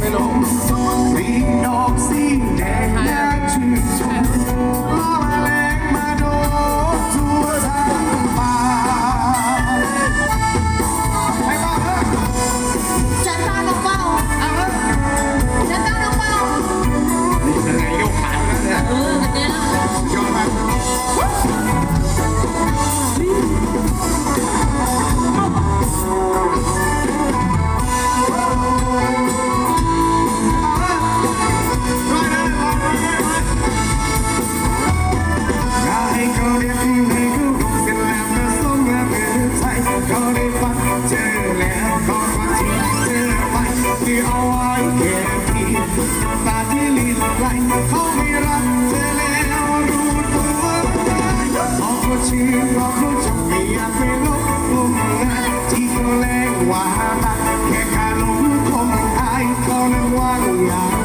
ไม่รู้ เก็บทีตาที่ลีละไหลเขาไม่รักเธอแล้วรู้ตัวพอเขาชื่อพอเขาไม่อยากไปลบลุมงานที่เขาแรงวามแค่ขาลงคงตายเขนั้นวง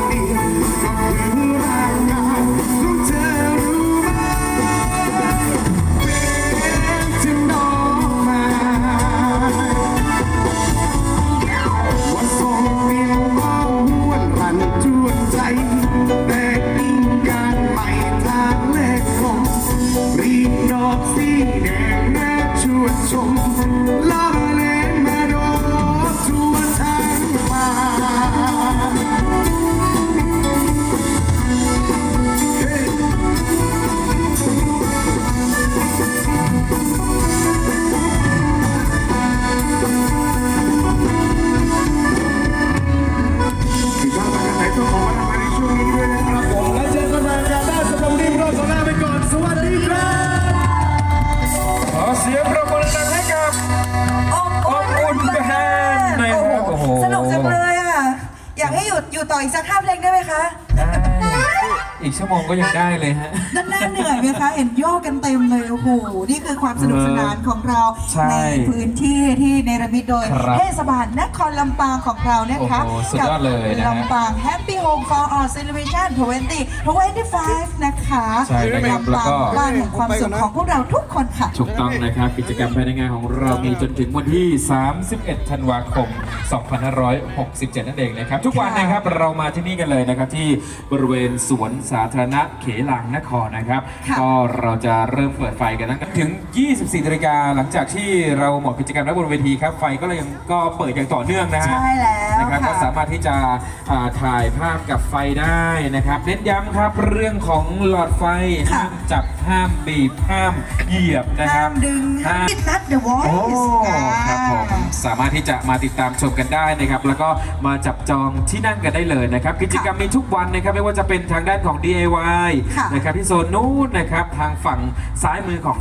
ชม ต่ออีกสักห้าเพลงได้ไหมคะ อีกชั่วโมงก็ยังได้เลยฮะ ด้านหน้าเหนื่อยไหมคะ เห็นโยกกันเต็มเลยโอ้โหนี่คือความสนุกสนานของเราใช่พื้นที่ที่เนรมิตโดยครับเทศบาลนครลำปางของเรานะคะโอ้โหสุดยอดเลยนะฮะ ลำปาง Happy Home for All Celebration 20 25 นะคะใช่นะครับแล้วลำปางก็ บ้านแห่งความสุขของพวกเราทุกคนค่ะ ถูกต้องนะครับ กิจกรรมภายในงานของเรามีจนถึงวันที่ 31 ธันวาคม 2567 นั่นเองนะครับ ทุกวันนะครับเรามาที่นี่กันเลยนะครับ ที่บริเวณสวนสาธารณะเขลังนครนะครับ ค่ะ ก็เราจะเริ่มเปิดไฟกันตั้งแต่ถึง 24นาฬิกาหลังจากที่เราหมดกิจกรรมแล้วบนเวทีครับไฟก็เลยยังก็เปิดอย่างต่อเนื่องนะฮะ ใช่แล้วนะครับค่ะก็สามารถที่จะอ่าถ่ายภาพกับไฟได้นะครับเน้นย้ำครับเรื่องของหลอดไฟค่ะ ห้ามจับ ห้ามบีบห้ามเหยียบนะคห้ารับ มดึงห้าห้ามมนัด The โอ้ Voice ครับผมสามารถที่จะมาติดตามชมกันได้นะครับ แล้วก็มาจับจองที่นั่งกันได้เลยนะครับ กิจกรรมมีทุกวันนะครับ ไม่ว่าจะเป็นทางด้านของ DIY ค่ะนะครับที่โซนนู้นนะครับ ทางฝั่งซ้ายมือของ